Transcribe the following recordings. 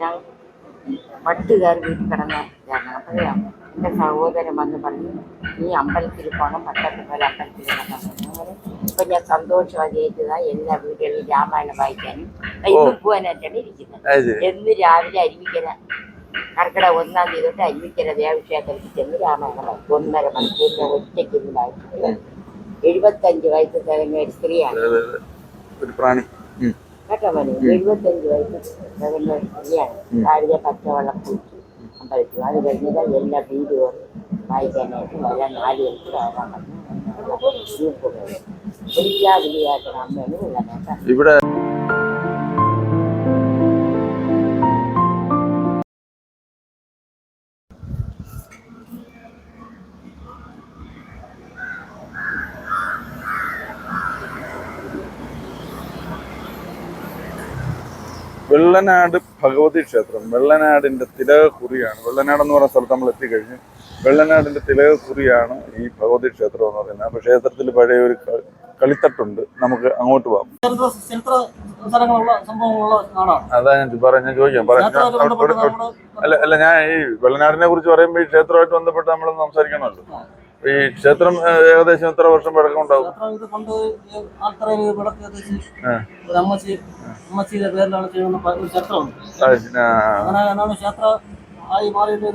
ഞാൻ പട്ടുകാർ വീട്ടിൽ കിടന്ന ഞാൻ അപ്പോഴാണ് എന്റെ സഹോദരൻ വന്ന് പറഞ്ഞു നീ അമ്പലത്തിൽ പോകണം പട്ടത്തിൽ പോലെ അമ്പലത്തിൽ ഇപ്പൊ അങ്ങനെ ഇപ്പം ഞാൻ സന്തോഷമായിട്ടാ എല്ലാ വീടുകളിലും രാമായണം വായിക്കാനും. ഇന്ന് പോകാനായിട്ടാണ് ഇരിക്കുന്നത് എന്ന് രാവിലെ അരുവിക്കര കർക്കിടക ഒന്നാം തീയതി തൊട്ട് അരുവിക്കര ദേവക്ഷേത്രത്തിൽ ചെന്ന് രാമായണം വായിക്കും. ഒന്നര മണിക്കൂർ ഞാൻ ഒറ്റയ്ക്ക് ഇന്ന് വായിച്ചു എഴുപത്തഞ്ച് വയസ്സ് തികഞ്ഞ ഒരു സ്ത്രീയാണ്. ഒരു പ്രാണി. കേട്ടോ മോനെ എഴുപത്തഞ്ച് വയസ്സ് സ്ത്രീയാണ് രാവിലെ പച്ചവെള്ളം കുടിച്ചു. അമ്പലത്തിൽ അത് കഴിഞ്ഞാൽ എല്ലാ വീടുകളും വായിക്കാനായിട്ട് വരാൻ നാല് മണിക്കൂർ ആകാൻ എല്ലാ വിളിയാക്കണം അമ്മയാണ് ഇവിടെ വെള്ളനാട് ഭഗവതി ക്ഷേത്രം. വെള്ളനാടിന്റെ തിലകക്കുറിയാണ്. വെള്ളനാട് എന്ന് പറയുന്ന സ്ഥലത്ത് നമ്മൾ എത്തിക്കഴിഞ്ഞ് വെള്ളനാടിന്റെ തിലകക്കുറിയാണ് ഈ ഭഗവതി ക്ഷേത്രം എന്ന് പറയുന്നത്. അപ്പൊ ക്ഷേത്രത്തിൽ പഴയ ഒരു കളിത്തട്ടുണ്ട്. നമുക്ക് അങ്ങോട്ട് പോകാം അതാ ഞാൻ പറഞ്ഞു ഞാൻ ചോദിക്കാം. അല്ല അല്ല ഞാൻ ഈ വെള്ളനാടിനെ കുറിച്ച് പറയുമ്പോൾ ഈ ക്ഷേത്രമായിട്ട് ബന്ധപ്പെട്ട് നമ്മൾ സംസാരിക്കണമല്ലോ. ഈ ക്ഷേത്രം ഏകദേശം എത്ര വർഷം പഴക്കം ഉണ്ടാവും ഇത് പണ്ട് ഈ ആൾത്തറയിൽ വിളക്ക് കത്തിച്ച് ആ. ഒരു അമ്മച്ചി അമ്മച്ചിയുടെ പേരിലാണ് ചെയ്യുന്ന പ- ഒരു ചരിത്രമുണ്ട് ആ, ശരി. അങ്ങനെ എന്നാണ് ക്ഷേത്ര ആയി മാറിയിട്ട്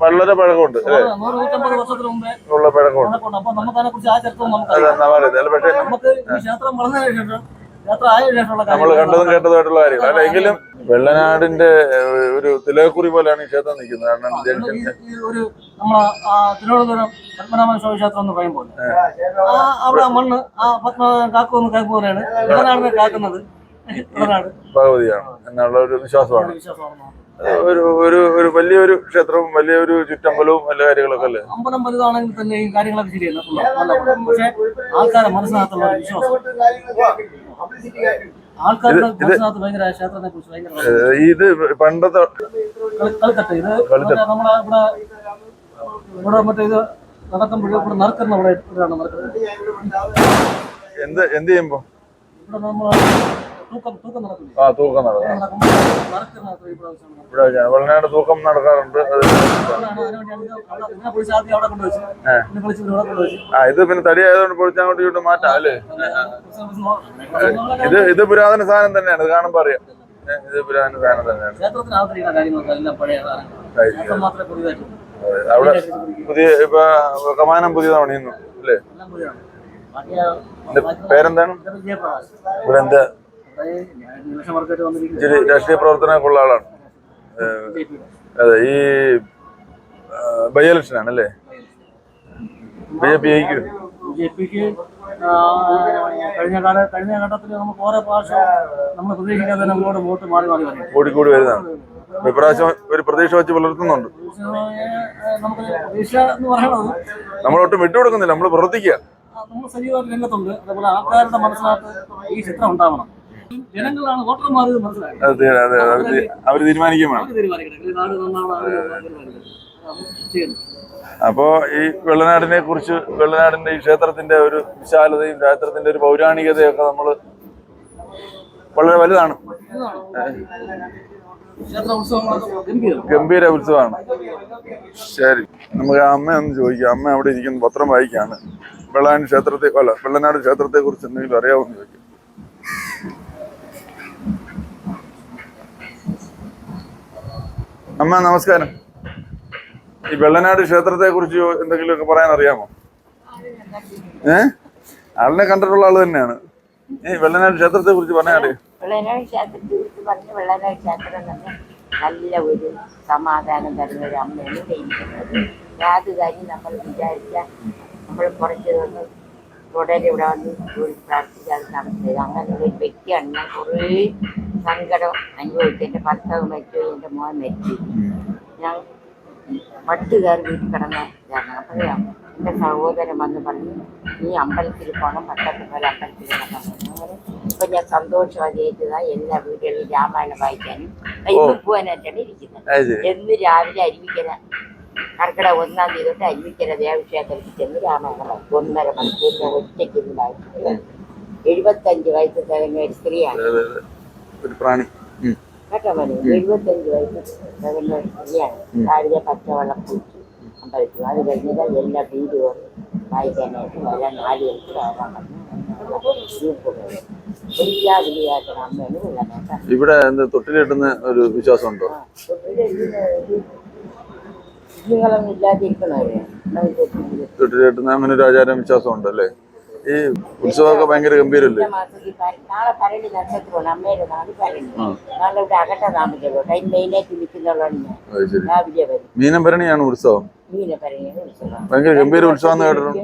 വളരെ പഴക്കമുണ്ട് ഉള്ള പഴക്കമുണ്ട്. അപ്പൊ നമുക്ക് അതിനെ കുറിച്ച് ആ ചരിത്രം നമുക്ക് പക്ഷേ നമുക്ക് ഈ ക്ഷേത്രം വളർന്നതിന് ശേഷം നമ്മൾ കണ്ടതും കേട്ടതുമായിട്ടുള്ള കാര്യങ്ങൾ. അല്ല എങ്കിലും വെള്ളനാടിന്റെ ഒരു തിലകക്കുറി പോലെയാണ് ഈ ക്ഷേത്രം നിൽക്കുന്നത്. കാരണം ഈ ഒരു നമ്മളെ തിരുവനന്തപുരം സ്വാമി ക്ഷേത്രം എന്ന് പറയുമ്പോൾ അവിടെ മണ്ണ് ആ പത്മനാഭൻ കാക്കുമെന്ന് കാക്കുപോലെയാണ് വെള്ളനാടിനെ കാക്കുന്നത്. ഭഗവതിയാണ് എന്നുള്ള ഒരു വിശ്വാസമാണ്. ഒരു ഒരു ഒരു വലിയൊരു ക്ഷേത്രവും വലിയൊരു ചുറ്റമ്പലവും എല്ലാ കാര്യങ്ങളൊക്കെ അല്ലേ? അമ്പലം വലുതാണെങ്കിൽ തന്നെ ഈ കാര്യങ്ങളൊക്കെ ശരിയല്ല. പക്ഷെ ആൾക്കാരെ മനസ്സിനകത്തുള്ള വിശ്വാസം. ഇത് പണ്ടത്തെ കളിത്തട്ട്. ഇത്. നമ്മളെ ഇവിടെ ഇവിടെ മറ്റേ ഇത് നടക്കുമ്പോഴും ഇവിടെ നറുക്കുന്ന ഇവിടെ ഇവിടെയാണ് നടക്കുന്നത് എന്ത് എന്ത് ചെയ്യുമ്പോ? ഇവിടെ നമ്മൾ ആ തൂക്കം നടക്കാം. ആ തൂക്കം നടക്കാറുണ്ട്. ആ. ഇത് പിന്നെ തടി ആയതുകൊണ്ട് പൊളിച്ച് അങ്ങോട്ട് ഇങ്ങോട്ട് മാറ്റാം അല്ലേ? ഇത് ഇത് പുരാതന സാധനം തന്നെയാണ്. ഇത് കാണുമ്പോൾ അറിയാം. ഇത് പുരാതന സാധനം തന്നെയാണ്. അവിടെ പുതിയ ഇപ്പൊ കമാനം അല്ലേ? പുതിയതാണ്. ബാക്കി ഇതിന്റെ പേരെന്താണ്? ഇവിടെ എന്താ ഇച്ചിരി രാഷ്ട്രീയ പ്രവർത്തനമൊക്കെ ഉള്ള ആളാണ്. അതെ ഈ ബൈ ഇലക്ഷൻ ആണല്ലേ ബി ജെ പി ജയിക്കും ബി ജെ പിക്ക് കഴിഞ്ഞ കാല കഴിഞ്ഞ ഘട്ടത്തിൽ നമുക്ക് ഓരോ പ്രാവശ്യം നമ്മൾ പ്രതീക്ഷിക്കാതെ നമ്മളോട് വോട്ട് മാറി മാറി വരും കൂടിക്കൂടി വരുന്നതാണ്. ഇപ്രാവശ്യം ഒരു പ്രതീക്ഷ വെച്ച് പുലർത്തുന്നുണ്ട്. നമുക്ക് പ്രതീക്ഷ എന്ന് പറയുന്നത് നമ്മളൊട്ടും വിട്ടുകൊടുക്കുന്നില്ല നമ്മൾ പ്രവർത്തിക്കുക. നമ്മൾ സജീവമായിട്ട് രംഗത്തുണ്ട്. അതുപോലെ ആൾക്കാരുടെ മനസ്സിലാക്കി ഈ ചിത്രം ഉണ്ടാവണം. അത് അത് അവർ തീരുമാനിക്കും വേണം. അപ്പോ ഈ വെള്ളനാടിനെ കുറിച്ച് വെള്ളനാടിന്റെ ഈ ക്ഷേത്രത്തിന്റെ ഒരു വിശാലതയും ക്ഷേത്രത്തിന്റെ ഒരു പൗരാണികതയൊക്കെ നമ്മൾ വളരെ വലുതാണ്. ഗംഭീരം. ഉത്സവമാണ്. ശരി. നമുക്ക് അമ്മ ഒന്ന് ചോദിക്കാം. അമ്മ അവിടെ ഇരിക്കുന്ന. പത്രം വായിക്കാണ്. വെള്ളനാട് ക്ഷേത്രത്തെ അല്ല വെള്ളനാട് ക്ഷേത്രത്തെ കുറിച്ച് എന്തെങ്കിലും അറിയാമെന്ന് ചോദിക്കും. അമ്മ നമസ്കാരം. ഈ വെള്ളനാട് ക്ഷേത്രത്തെ കുറിച്ച് എന്തെങ്കിലുമൊക്കെ പറയാൻ അറിയാമോ? ഏ? ആളിനെ കണ്ടിട്ടുള്ള ആൾ തന്നെയാണ്. ഈ വെള്ളനാട് ക്ഷേത്രത്തെ കുറിച്ച് പറഞ്ഞാൽ അറിയാം? വെള്ളനാട് ക്ഷേത്രത്തെ കുറിച്ച് വെള്ളനാട് ക്ഷേത്രം തന്നെ നല്ല ഒരു സമാധാനം തരുന്ന ഒരു അമ്മയാണ് നമ്മൾ വിചാരിച്ച നമ്മൾ കുറച്ച് തുടരെ ഇവിടെ വന്ന് ജോലി പ്രാർത്ഥിക്കാതെ നടത്തിയത് അങ്ങനെയുള്ള ഒരു വ്യക്തിയാണ് ഞാൻ കുറേ സങ്കടം അനുഭവിച്ചു. എന്റെ ഭർത്താവ് മരിച്ചു എന്റെ മോൻ മരിച്ചു. ഞാൻ പട്ടുകാർ വീട്ടിൽ കിടന്ന ഇതാണ്. അപ്പോഴേ എന്റെ സഹോദരൻ വന്ന് പറഞ്ഞു നീ അമ്പലത്തിൽ പോകണം പട്ടത്തിൽ പോലെ അമ്പലത്തിൽ പോകണം അങ്ങനെ ഇപ്പം ഞാൻ സന്തോഷമായി സന്തോഷമായിട്ടാ എല്ലാ വീടുകളിലും രാമായണം വായിക്കാനും ഇപ്പം പോകാനായിട്ടാണ് ഇരിക്കുന്നത് എന്ന് രാവിലെ അരുവിക്കര കർക്കിടക ഒന്നാം തീയതി തൊട്ട് അരുവിക്കര ദേവക്ഷേത്രത്തിൽ ചെന്ന് രാമായണം ഒന്നര മണിക്കൂറിന്റെ ഒറ്റയ്ക്ക് ഇരുന്ന് എഴുപത്തഞ്ച് വയസ്സ് തികഞ്ഞ ഒരു സ്ത്രീയാണ്. കേട്ടോ മണി എഴുപത്തഞ്ച് വയസ്സ് തികഞ്ഞ ഒരു സ്ത്രീയാണ്. രാവിലെ പച്ചവെള്ളം കുടിച്ചു. അമ്പലത്തിൽ. അത് കഴിഞ്ഞാൽ എല്ലാ വീടുകളും വായിക്കാനായിട്ട് വരാൻ നാല് ഒരിക്കലും അമ്മയാണ് വെള്ളനാട്ട ഇവിടെ തൊട്ടിലിട്ടുന്ന ഒരു വിശ്വാസമുണ്ടോ? നിങ്ങളൊന്നും കിട്ടുന്ന അങ്ങനെ ഒരു ആചാരം വിശ്വാസം ഉണ്ട് അല്ലേ ഈ ഉത്സവമൊക്കെ ഭയങ്കര ഗംഭീരല്ലേ? നാളെ പരളി നക്ഷത്രമാണ്. അമ്മയുടെ നാട് പരളി. നാളെ ഇവിടെ അകട്ട താമസിക്കുള്ളൂ ടൈം മെയിനായിട്ട് നിൽക്കുന്നുള്ളതാണ് ഞാൻ. അത് ശരി. രാവിലെ വരും. മീനഭരണിയാണ് ഉത്സവം? മീനെ പറയുന്നത് ഉത്സവം. ഭയങ്കര ഗംഭീര ഉത്സവം കേട്ടിട്ടുണ്ട്.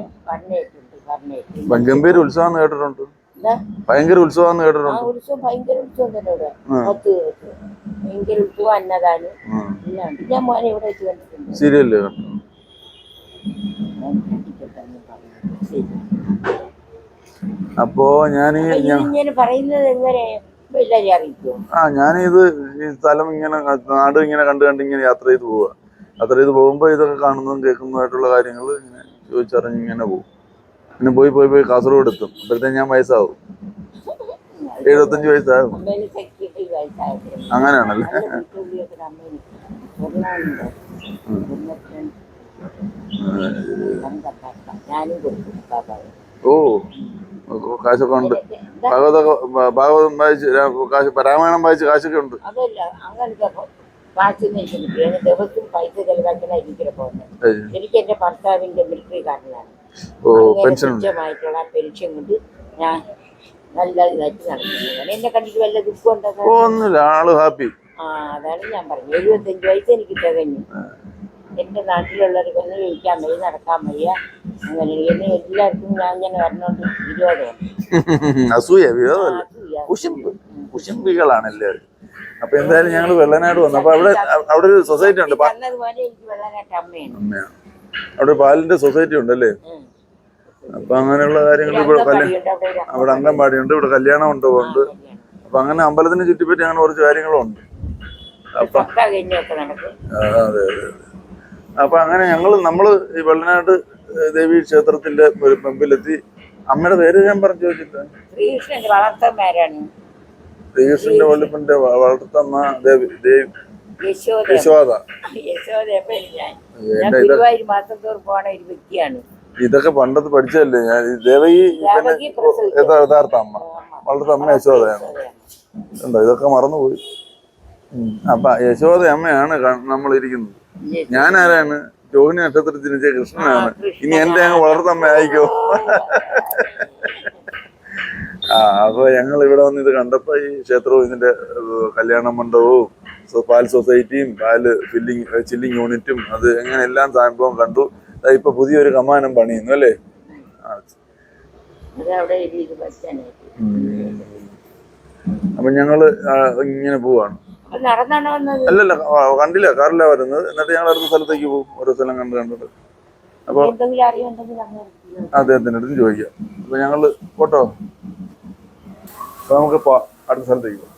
ഗംഭീര ഉത്സവം കേട്ടിട്ടുണ്ട്. ഭയങ്കര ഉത്സവം കേട്ടിട്ടുണ്ട്. ഉത്സവം ഭയങ്കര ഉത്സവം തന്നെ ഇവിടെ പത്ത് ഭയങ്കര ഉത്സവം അന്നദാനം എല്ലാം ഞാൻ മോനെ ഇവിടെ വെച്ച് കണ്ടിട്ടുണ്ട്. സീരിയൽ കണ്ടു. ഞാൻ പറയുന്നത്. ശരി. അപ്പോ ഞാൻ ഇങ്ങനെ പറയുന്നത് എങ്ങനെ ആ ഞാനിത് ഈ സ്ഥലം ഇങ്ങനെ നാട് ഇങ്ങനെ കണ്ട് കണ്ട് ഇങ്ങനെ യാത്ര ചെയ്ത് പോവുക യാത്ര ചെയ്ത് പോകുമ്പോൾ ഇതൊക്കെ കാണുന്നതും കേൾക്കുന്നതായിട്ടുള്ള കാര്യങ്ങൾ ഇങ്ങനെ ചോദിച്ചറിഞ്ഞ് ഇങ്ങനെ പോകും. പിന്നെ പോയി പോയി പോയി കാസർഗോഡ് എത്തും അപ്പോഴത്തേക്ക് ഞാൻ വയസ്സാവും. എഴുപത്തഞ്ച് വയസ്സാകും അങ്ങനെയാണല്ലേ? ഓ കാശൊക്കെ ഉണ്ട്. ഭാഗവതൊക്കെ ഭാഗവതം വായിച്ച് കാശ് രാമായണം വായിച്ച് കാശൊക്കെ ഉണ്ട്. എനിക്ക് എന്റെ ഭർത്താവിന്റെ മിലിറ്ററി കാരനാണ്. ഓ പെൻഷൻ ഉണ്ട് പെൻഷൻ കൊണ്ട് ഞാൻ നല്ല ഇതായിട്ട് നടക്കുന്നത് എന്നെ കണ്ടിട്ട് വല്ല ദുഃഖം ഓ ഒന്നുമില്ല. ആൾ ഹാപ്പി. ആ അതാണ് ഞാൻ പറഞ്ഞത്. എഴുപത്തഞ്ച് വയസ്സ് എനിക്ക് തികഞ്ഞു എന്റെ നാട്ടിലുള്ളവർക്കൊന്നും ചോദിക്കാൻ വയ്യ നടക്കാൻ വയ്യ. അങ്ങനെ എല്ലാവർക്കും ഞാൻ ഇങ്ങനെ പറഞ്ഞോണ്ട് വിരോധമാണ് അസൂയ വിരോധമല്ല. കുശുമ്പ് കുശുംബികളാണ് എല്ലാവരും. അപ്പൊ എന്തായാലും ഞങ്ങൾ വെള്ളനാട് വന്നു. അപ്പൊ അവിടെ അവിടെ ഒരു സൊസൈറ്റി ഉണ്ട്. പറഞ്ഞതുപോലെ എനിക്ക് വെള്ളനാട്ട് അമ്മയാണ് അമ്മയാണ് അവിടെ പാലിന്റെ സൊസൈറ്റി ഉണ്ടല്ലേ? അല്ലേ അപ്പൊ അങ്ങനെയുള്ള കാര്യങ്ങൾ ഇവിടെ അവിടെ അംഗൻവാടി ഉണ്ട് ഇവിടെ കല്യാണം ഉണ്ട് ഉണ്ട് അപ്പൊ അങ്ങനെ അമ്പലത്തിനെ ചുറ്റിപ്പറ്റി അങ്ങനെ കുറച്ച് കാര്യങ്ങളും ഉണ്ട് അപ്പൊ അതെ അതെ അപ്പൊ അങ്ങനെ ഞങ്ങൾ നമ്മൾ ഈ വെള്ളനാട് ദേവി ക്ഷേത്രത്തിന്റെ ഒരു മുമ്പിലെത്തി. അമ്മയുടെ പേര് ഞാൻ പറഞ്ഞു ചോദിച്ചില്ല ശ്രീകൃഷ്ണന്റെ വളർത്തമ്മ ദേവി ദേവി യശോദ. യശോദ. ഞാൻ ഗുരുവായൂർ മാസം തോറും പോണ ഒരു വ്യക്തിയാണ്. ഇതൊക്കെ പണ്ടത്ത് പഠിച്ചല്ലേ ഞാൻ ദേവകി യഥാർത്ഥ അമ്മ. വളരെ അമ്മ യശോദയാണ്. ഉണ്ടോ ഇതൊക്കെ മറന്നുപോയി. അപ്പൊ യശോദ അമ്മയാണ് നമ്മൾ ഇരിക്കുന്നത് ഞാൻ ആരാണ്? ജോഹിനി നക്ഷത്രത്തിൽ ജനിച്ച കൃഷ്ണനാണ്. ഇനി എന്റെ അങ്ങ് വളർത്തമ്മ ആയിക്കോ ആ അപ്പൊ ഞങ്ങൾ ഇവിടെ വന്ന് ഇത് കണ്ടപ്പോ ഈ ക്ഷേത്രവും ഇതിന്റെ കല്യാണ മണ്ഡപവും പാൽ സൊസൈറ്റിയും പാൽ ഫില്ലിങ് ചില്ലിങ് യൂണിറ്റും അത് എങ്ങനെ എല്ലാം സംഭവം കണ്ടു. ഇപ്പൊ പുതിയൊരു കമാനം പണിയുന്നു അല്ലേ. അപ്പൊ ഞങ്ങൾ ഇങ്ങനെ പോവാണ്. അല്ലല്ല കണ്ടില്ല കാറില്ല വരുന്നത്. എന്നിട്ട് ഞങ്ങൾ അടുത്ത സ്ഥലത്തേക്ക് പോകും ഓരോ സ്ഥലം കണ്ട് കണ്ടിട്ട്. അപ്പൊ അദ്ദേഹത്തിന്റെ അടുത്ത് ചോദിക്കാം. അപ്പൊ ഞങ്ങൾ പോട്ടോ? അപ്പൊ നമുക്ക് അടുത്ത സ്ഥലത്തേക്ക് പോകാം